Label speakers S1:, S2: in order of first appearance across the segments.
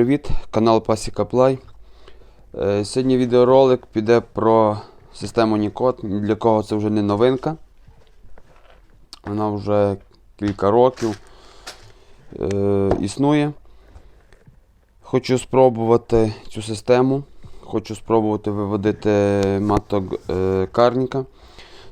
S1: привіт! Канал Пасіка Плай. Е, Сьогодні відеоролик піде про систему Нікод. Для кого це вже не новинка. Вона вже кілька років е, існує. Хочу спробувати цю систему. Хочу спробувати виводити маток е, карніка.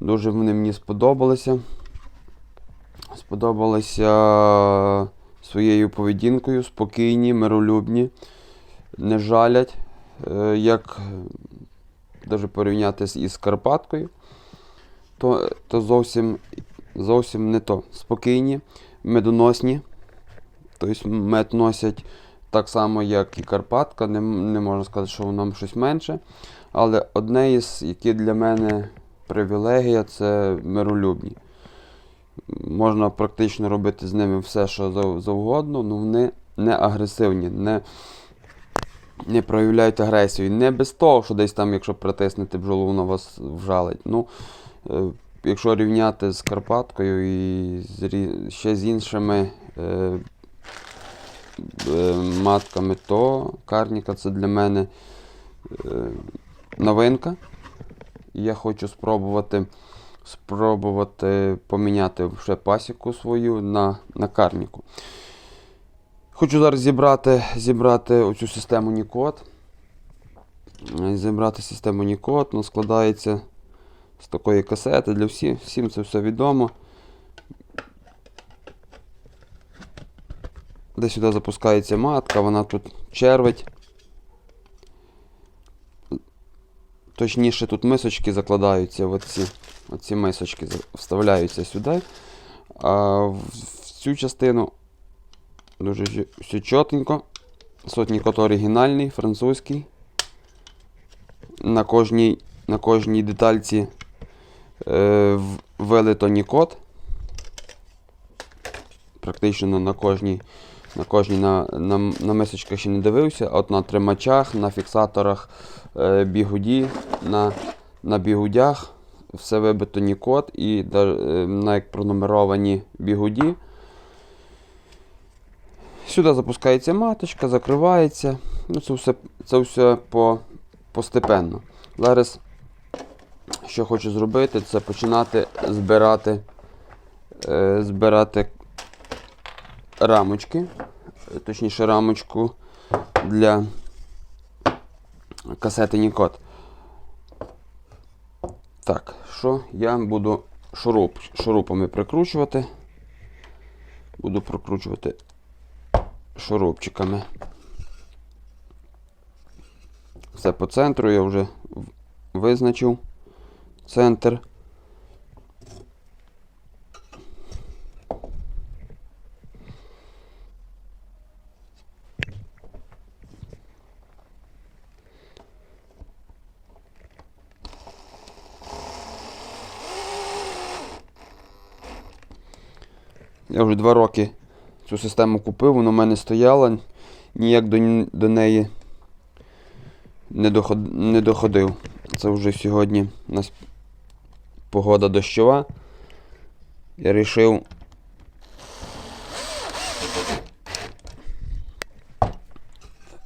S1: Дуже вони мені сподобалися. Сподобалися своєю поведінкою, спокійні, миролюбні, не жалять, е, як навіть порівняти із Карпаткою, то, то зовсім, зовсім не то. Спокійні, медоносні. Тобто мед носять так само, як і Карпатка. Не, не можна сказати, що воно щось менше. Але одне із, які для мене привілегія, це миролюбні можна практично робити з ними все, що завгодно, але вони не агресивні, не, не проявляють агресію. Не без того, що десь там, якщо притиснете бджолу, вона вас вжалить. Ну, е, якщо рівняти з Карпаткою і з, ще з іншими е, е, матками, то карніка це для мене е, новинка. Я хочу спробувати спробувати поміняти ще пасіку свою на, на карніку. Хочу зараз зібрати, зібрати оцю систему Нікод. Зібрати систему Нікод, ну, складається з такої касети для всіх, всім це все відомо. Де сюди запускається матка, вона тут червить. Точніше, тут мисочки закладаються, оці, оці мисочки вставляються сюди. А в, цю частину дуже все чотенько. Сотнікот оригінальний, французький. На кожній, на кожній детальці е, вилито нікот. Практично на кожній, на кожній на, на, на мисочках ще не дивився, от на тримачах, на фіксаторах е, бігуді, на, на бігудях все вибито нікот і е, на як пронумеровані бігуді. Сюди запускається маточка, закривається. Ну, це все, це все по, постепенно. Зараз, що хочу зробити, це починати збирати, е, збирати рамочки, точніше рамочку для касети Нікот. Так, що я буду шуруп, шурупами прикручувати. Буду прокручувати шурупчиками. Все по центру я вже визначив центр. Я вже два роки цю систему купив, вона в мене стояла, ніяк до, до неї не, доход, не доходив. Це вже сьогодні у нас погода дощова. Я вирішив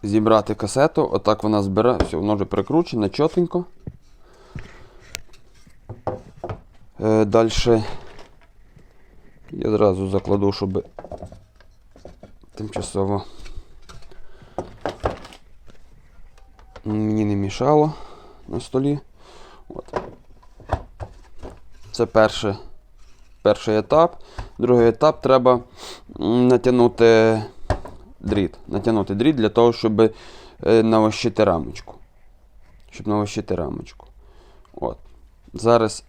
S1: зібрати касету. Отак вона збирає, все, воно вже прикручене, чотенько. Е, Далі я зразу закладу, щоб тимчасово мені не мішало на столі. От. Це перший, перший етап. Другий етап треба натягнути дріт. Натягнути дріт для того, щоб е, навощити рамочку. Щоб навощити рамочку. От. Зараз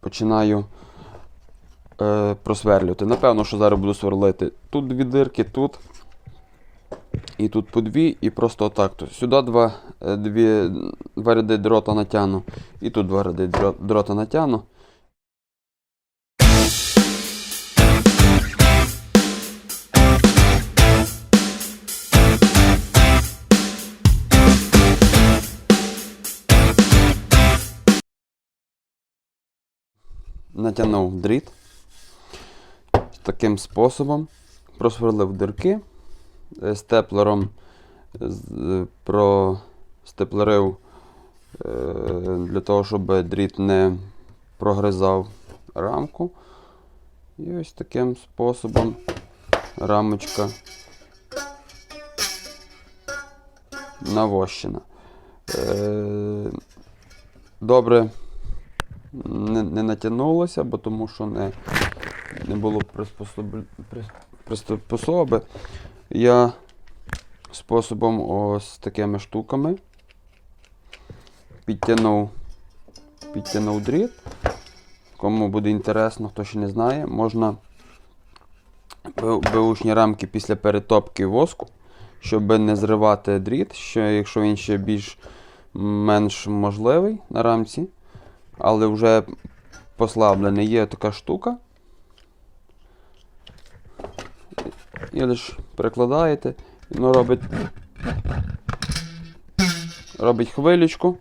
S1: починаю е, просверлювати. Напевно, що зараз буду сверлити тут дві дирки, тут. І тут по дві, і просто отак. То сюди два, е, дві, два ряди дрота натягну, і тут два ряди дрота натягну. Натягнув дріт таким способом, просверлив дирки, е, степлером з- простеплерив е, для того, щоб дріт не прогризав рамку. І ось таким способом рамочка навощена. Е, Добре не, не натягнулося, бо тому що не, не було приспособи, прис- приспособи. Я способом ось такими штуками підтягнув, підтягнув дріт. Кому буде інтересно, хто ще не знає, можна беушні рамки після перетопки воску, щоб не зривати дріт, що якщо він ще більш менш можливий на рамці, але вже послаблений, є така штука. І лише перекладаєте, воно робить, робить хвилючку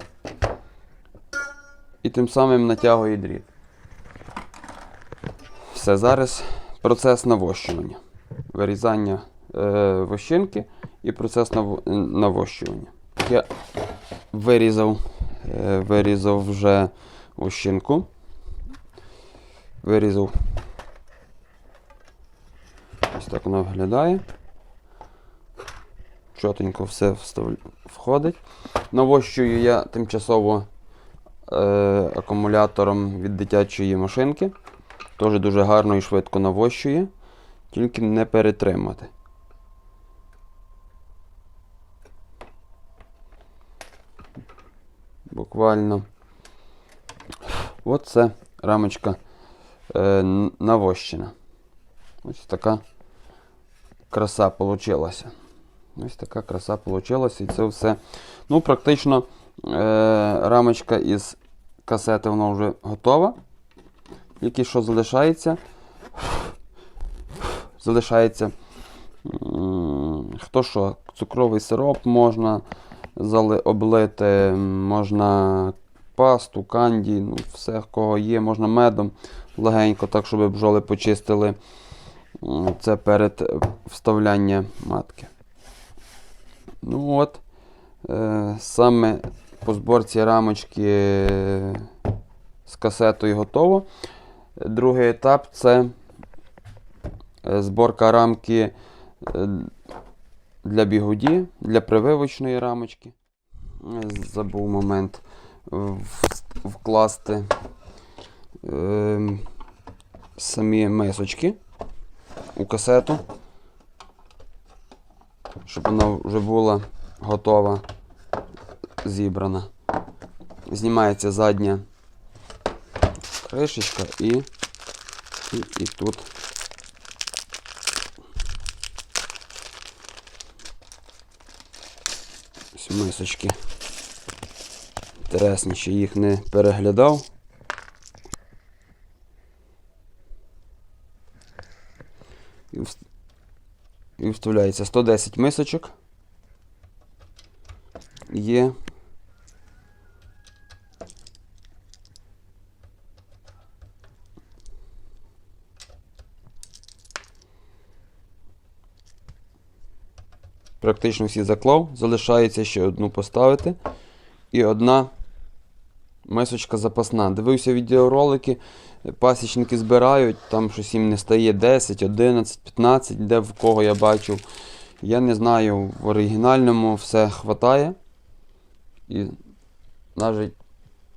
S1: і тим самим натягує дріт. Все, зараз процес навощування. Вирізання е, вощинки і процес наво- навощування. Я вирізав, е, вирізав вже вощинку. Вирізав. Так воно виглядає. Чотенько все входить. Навощую я тимчасово е, акумулятором від дитячої машинки. Теж дуже гарно і швидко навощує, тільки не перетримати. Буквально. От це рамочка е, навощена. Ось така краса получилася. Ось така краса получилася. І це все. Ну, практично е, рамочка із касети вона вже готова. Тільки що залишається. Залишається. Хто що, цукровий сироп можна облити, можна пасту, канді, ну, все, кого є, можна медом легенько, так, щоб бджоли почистили це перед е, вставлянням матки. Ну от, е, саме по зборці рамочки е, з касетою готово. Другий етап це зборка рамки для бігуді, для прививочної рамочки. Забув момент вкласти е, самі мисочки у касету, щоб вона вже була готова, зібрана. Знімається задня кришечка і, і, і тут. Ось мисочки. Інтересно, що їх не переглядав. І, вс- і вставляється 110 мисочок. Є. Практично всі заклав. Залишається ще одну поставити. І одна мисочка запасна. Дивився відеоролики, пасічники збирають, там щось їм не стає 10, 11, 15, де в кого я бачив. Я не знаю, в оригінальному все хватає. І навіть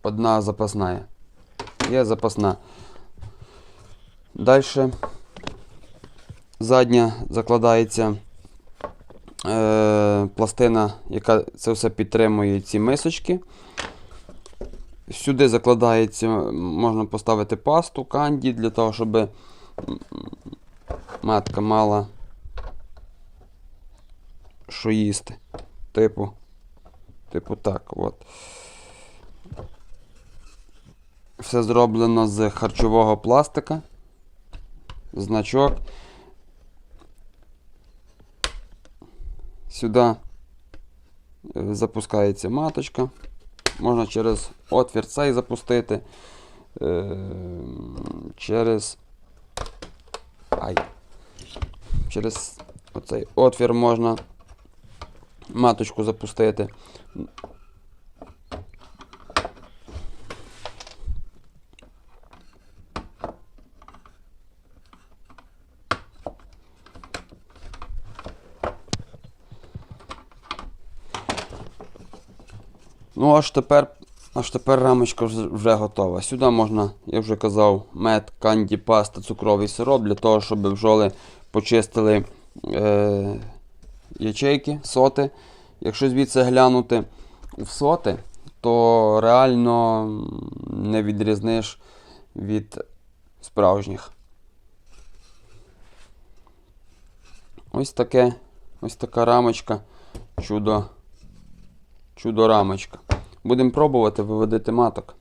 S1: одна запасна є. Запасна. Далі задня закладається е, пластина, яка це все підтримує ці мисочки. Сюди закладається, можна поставити пасту, канді, для того, щоб матка мала що їсти. Типу, типу так. от. Все зроблено з харчового пластика. Значок. Сюди е, запускається маточка. Можна через отвір цей запустити. Е, через. Ай. Через оцей отвір можна маточку запустити. Ну, аж тепер, аж тепер рамочка вже- готова. Сюди можна, я вже казав, мед, канді, паста, цукровий сироп для того, щоб бджоли почистили е, ячейки, соти. Якщо звідси глянути в соти, то реально не відрізниш від справжніх. Ось таке, ось така рамочка. Чудо. Чудо рамочка. Будемо пробувати виводити маток.